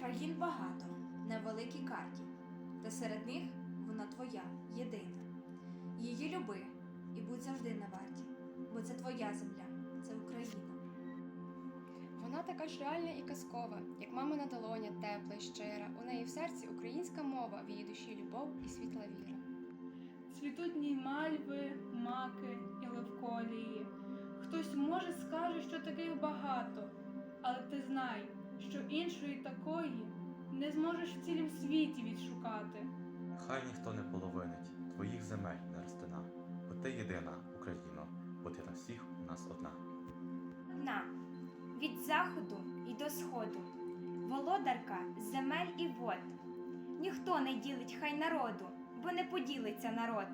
Країн багато на великій карті, та серед них вона твоя, єдина. Її люби і будь завжди на варті, бо це твоя земля, це Україна. Вона така ж реальна і казкова, як мамина долоня, тепла й щира. У неї в серці українська мова, в її душі любов і світла віра. Цвітуть ній мальви, маки і левколії. Хтось може скаже, що таких багато, але ти знай, що іншої такої не зможеш в цілім світі відшукати. Хай ніхто не половинить твоїх земель не розтина, бо ти єдина, Україно, бо ти на всіх у нас одна. Одна від заходу і до сходу, володарка земель і вод. Ніхто не ділить хай народу, бо не поділиться народ.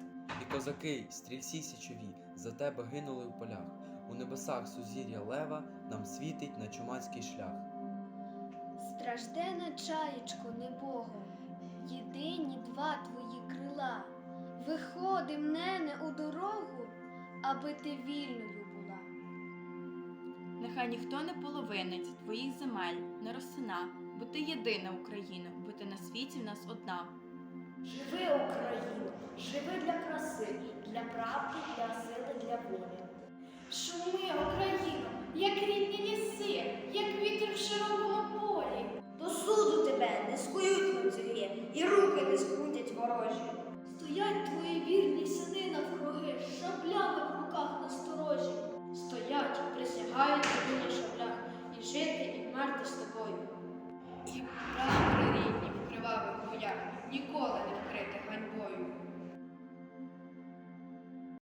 І козаки, стрільці січові, за тебе гинули в полях. У небесах сузір'я лева нам світить на чумацький шлях. Страждена чаєчко небого, єдині два твої крила. Виходим, нене, у дорогу, аби ти вільною була. Нехай ніхто не половинить твоїх земель, не розсина, бо ти єдина Україна, бо ти на світі в нас одна. Живи, Україно, живи для краси, для правди, для сили, для волі. Шум навкруги, щоб